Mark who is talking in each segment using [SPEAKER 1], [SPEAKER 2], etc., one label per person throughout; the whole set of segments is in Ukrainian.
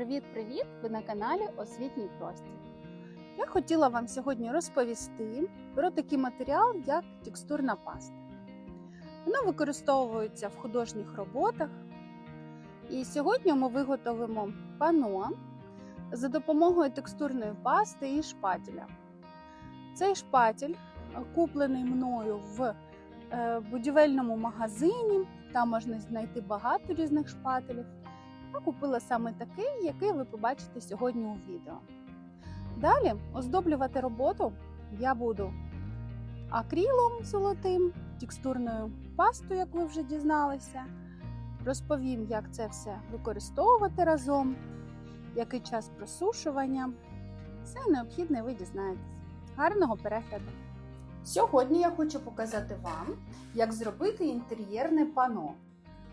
[SPEAKER 1] Привіт-привіт! Ви на каналі Освітній простір. Я хотіла вам сьогодні розповісти про такий матеріал, як текстурна паста. Вона використовується в художніх роботах. І сьогодні ми виготовимо пано за допомогою текстурної пасти і шпателя. Цей шпатель куплений мною в е, будівельному магазині. Там можна знайти багато різних шпателів. Я купила саме такий, який ви побачите сьогодні у відео. Далі оздоблювати роботу я буду акрилом золотим, текстурною пастою, як ви вже дізналися. Розповім, як це все використовувати разом, який час просушування. Все необхідне ви дізнаєтесь. Гарного перегляду! Сьогодні я хочу показати вам, як зробити інтер'єрне пано.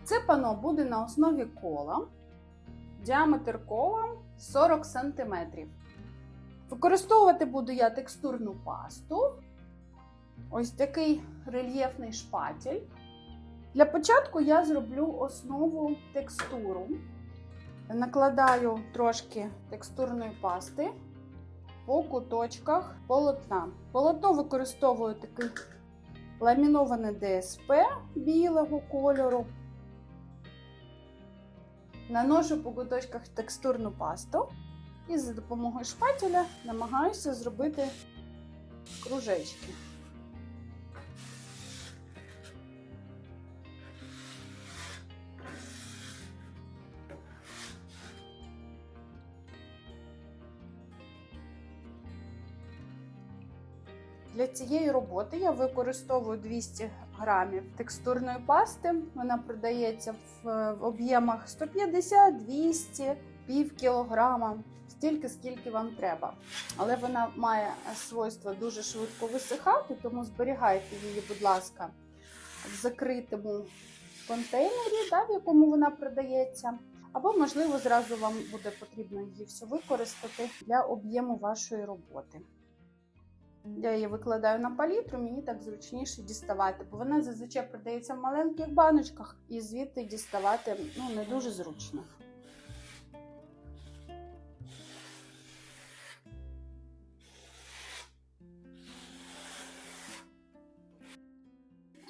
[SPEAKER 1] Це пано буде на основі кола. Діаметр кола 40 см. Використовувати буду я текстурну пасту. Ось такий рельєфний шпатель. Для початку я зроблю основу текстуру. Накладаю трошки текстурної пасти по куточках полотна. Полотно використовую такий ламіноване ДСП білого кольору. Наношу по куточках текстурну пасту і за допомогою шпателя намагаюся зробити кружечки. Для цієї роботи я використовую 200 грамів текстурної пасти. Вона продається в об'ємах 150, 200, пів кілограма, стільки, скільки вам треба. Але вона має свойство дуже швидко висихати, тому зберігайте її, будь ласка, в закритому контейнері, да, в якому вона продається. Або, можливо, зразу вам буде потрібно її всю використати для об'єму вашої роботи. Я її викладаю на палітру, мені так зручніше діставати, бо вона зазвичай продається в маленьких баночках, і звідти діставати ну, не дуже зручно.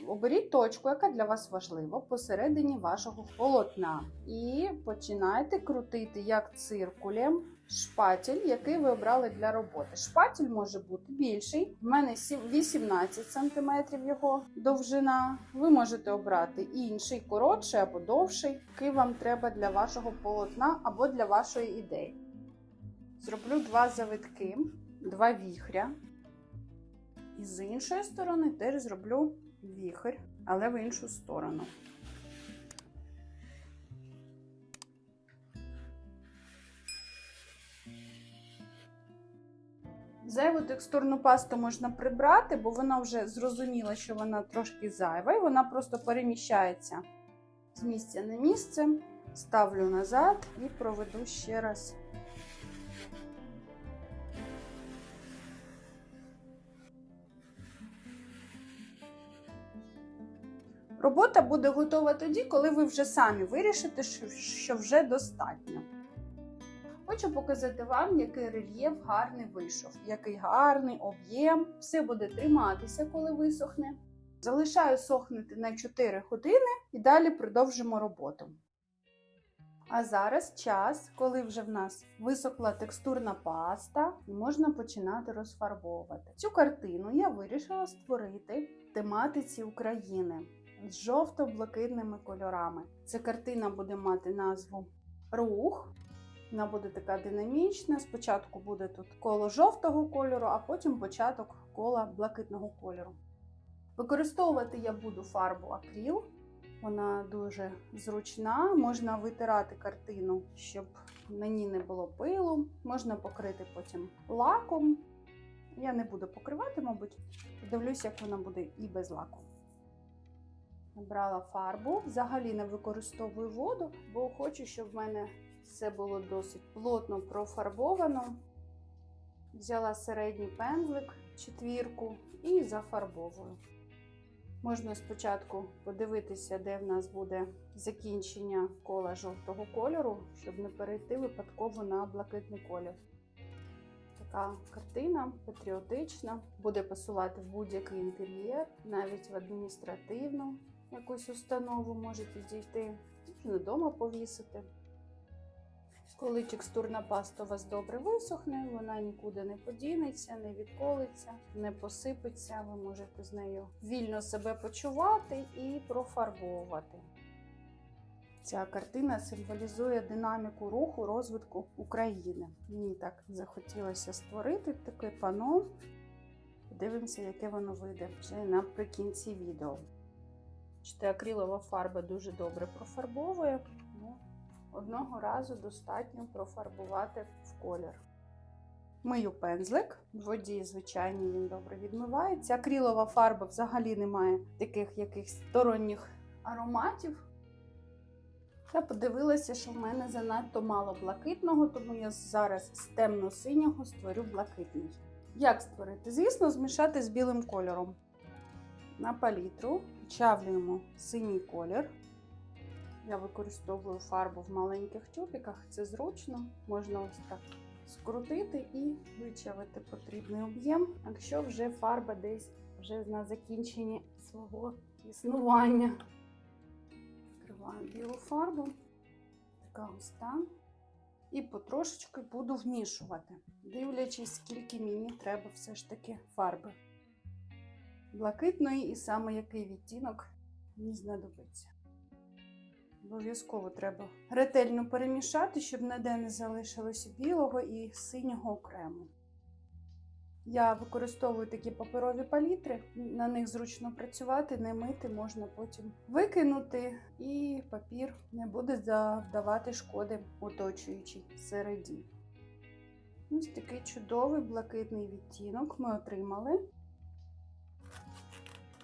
[SPEAKER 1] Оберіть точку, яка для вас важлива, посередині вашого полотна. І починайте крутити як циркулем шпатель, який ви обрали для роботи. Шпатель може бути більший. В мене 18 см його довжина. Ви можете обрати інший, коротший або довший, який вам треба для вашого полотна або для вашої ідеї. Зроблю два завитки, два віхря. І з іншої сторони теж зроблю віхр, але в іншу сторону. Зайву текстурну пасту можна прибрати, бо вона вже зрозуміла, що вона трошки зайва, і вона просто переміщається з місця на місце. Ставлю назад і проведу ще раз. Робота буде готова тоді, коли ви вже самі вирішите, що вже достатньо. Хочу показати вам, який рельєф гарний вийшов, який гарний об'єм. Все буде триматися, коли висохне. Залишаю сохнути на 4 години і далі продовжимо роботу. А зараз час, коли вже в нас висохла текстурна паста, і можна починати розфарбовувати. Цю картину я вирішила створити в тематиці України з жовто-блакитними кольорами. Ця картина буде мати назву Рух. Вона буде така динамічна. Спочатку буде тут коло жовтого кольору, а потім початок кола блакитного кольору. Використовувати я буду фарбу акріл. Вона дуже зручна, можна витирати картину, щоб на ній не було пилу. Можна покрити потім лаком. Я не буду покривати, мабуть, подивлюсь, як вона буде і без лаку. Набрала фарбу, взагалі не використовую воду, бо хочу, щоб в мене все було досить плотно профарбовано. Взяла середній пензлик, четвірку і зафарбовую. Можна спочатку подивитися, де в нас буде закінчення кола жовтого кольору, щоб не перейти випадково на блакитний колір. Така картина патріотична, буде пасувати в будь-який інтер'єр, навіть в адміністративну якусь установу можете дійти, можна вдома повісити. Коли текстурна паста у вас добре висохне, вона нікуди не подінеться, не відколиться, не посипеться. Ви можете з нею вільно себе почувати і профарбовувати. Ця картина символізує динаміку руху розвитку України. Мені так захотілося створити таке пано. Подивимося, яке воно вийде вже наприкінці відео. Бачите, акрилова фарба дуже добре профарбовує. Ну, Одного разу достатньо профарбувати в колір. Мию пензлик, в воді, звичайно, він добре відмивається. Акрилова фарба взагалі не має таких якихось сторонніх ароматів. Я подивилася, що в мене занадто мало блакитного, тому я зараз з темно-синього створю блакитний. Як створити? Звісно, змішати з білим кольором. На палітру чавлюємо синій колір. Я використовую фарбу в маленьких тюбиках, це зручно. Можна ось так скрутити і вичавити потрібний об'єм, якщо вже фарба десь вже на закінченні свого існування. Вкриваю білу фарбу, така густа. І потрошечки буду вмішувати, дивлячись, скільки мені треба все ж таки фарби. Блакитної і саме який відтінок мені знадобиться. Обов'язково треба ретельно перемішати, щоб ніде не залишилося білого і синього окремо. Я використовую такі паперові палітри, на них зручно працювати, не мити, можна потім викинути, і папір не буде завдавати шкоди оточуючій середі. Ось такий чудовий блакитний відтінок ми отримали.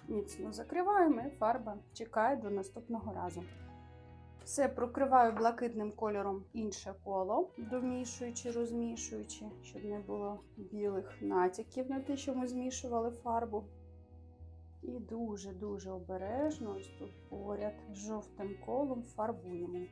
[SPEAKER 1] Міцно закриваємо і фарба чекає до наступного разу. Все прокриваю блакитним кольором інше коло, домішуючи, розмішуючи, щоб не було білих натяків на те, що ми змішували фарбу. І дуже-дуже обережно ось тут поряд жовтим колом фарбуємо.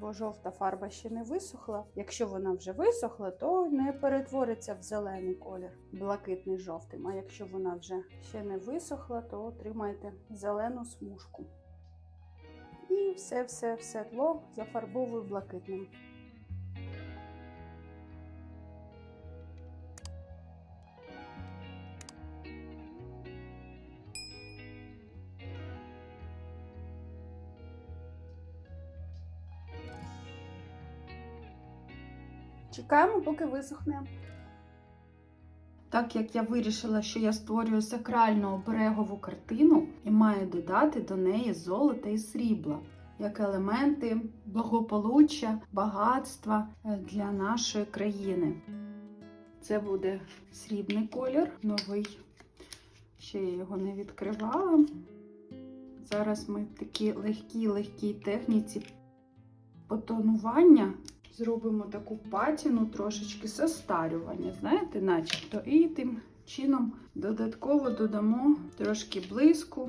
[SPEAKER 1] Бо жовта фарба ще не висохла. Якщо вона вже висохла, то не перетвориться в зелений колір, блакитний жовтим. А якщо вона вже ще не висохла, то отримаєте зелену смужку. І все-все-все тло зафарбовую блакитним. Чекаємо, поки висохне. Так як я вирішила, що я створюю сакральну оберегову картину і маю додати до неї золота і срібла як елементи благополуччя, багатства е, для нашої країни. Це буде срібний колір, новий. Ще я його не відкривала. Зараз ми в такій легкій-легкій техніці потонування зробимо таку патіну, трошечки состарювання, знаєте, начебто. І тим чином додатково додамо трошки блиску.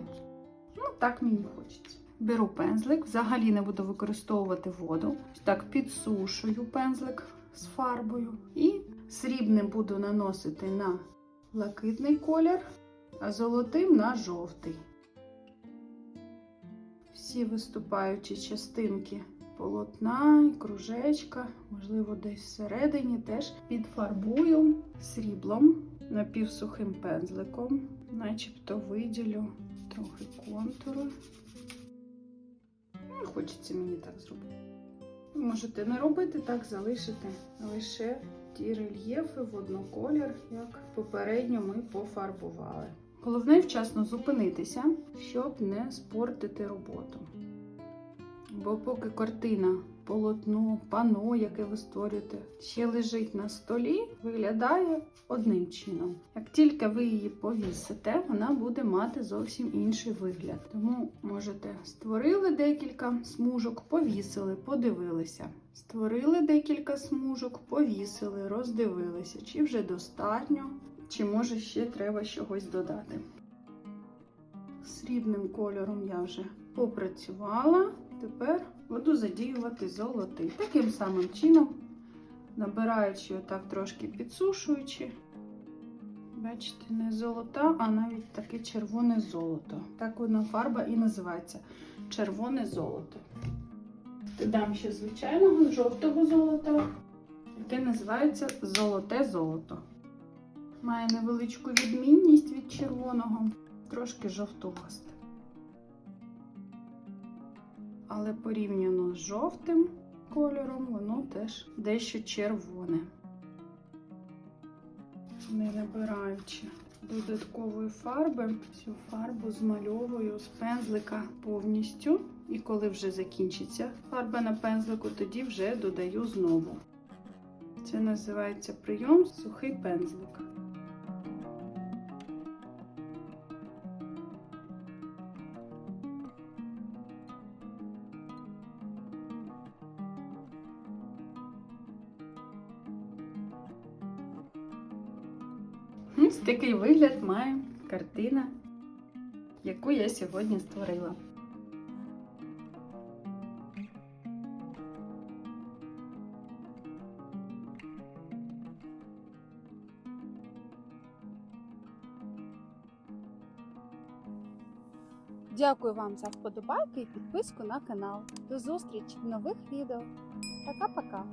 [SPEAKER 1] Ну, так мені хочеться. Беру пензлик, взагалі не буду використовувати воду. Так підсушую пензлик з фарбою. І срібним буду наносити на блакитний колір, а золотим на жовтий. Всі виступаючі частинки полотна, і кружечка, можливо, десь всередині теж підфарбую сріблом напівсухим пензликом, начебто виділю трохи контуру. Ну, хочеться мені так зробити. Можете не робити так, залишити лише ті рельєфи в одноколір, як попередньо ми пофарбували. Головне вчасно зупинитися, щоб не спортити роботу. Бо поки картина, полотно, пано, яке ви створюєте, ще лежить на столі, виглядає одним чином. Як тільки ви її повісите, вона буде мати зовсім інший вигляд. Тому можете створили декілька смужок, повісили, подивилися. Створили декілька смужок, повісили, роздивилися, чи вже достатньо, чи може ще треба чогось додати. Срібним кольором я вже попрацювала. Тепер буду задіювати золотий. Таким самим чином, набираючи отак трошки підсушуючи. Бачите, не золота, а навіть таке червоне золото. Так вона фарба і називається червоне золото. Додам ще звичайного жовтого золота, яке називається золоте золото. Має невеличку відмінність від червоного, трошки жовтувасте. Але порівняно з жовтим кольором, воно теж дещо червоне. Не набираючи додаткової фарби, цю фарбу змальовую з пензлика повністю. І коли вже закінчиться фарба на пензлику, тоді вже додаю знову. Це називається прийом сухий пензлик. Ось такий вигляд має картина, яку я сьогодні створила. Дякую вам за вподобайки і підписку на канал. До зустрічі в нових відео. Пока-пока!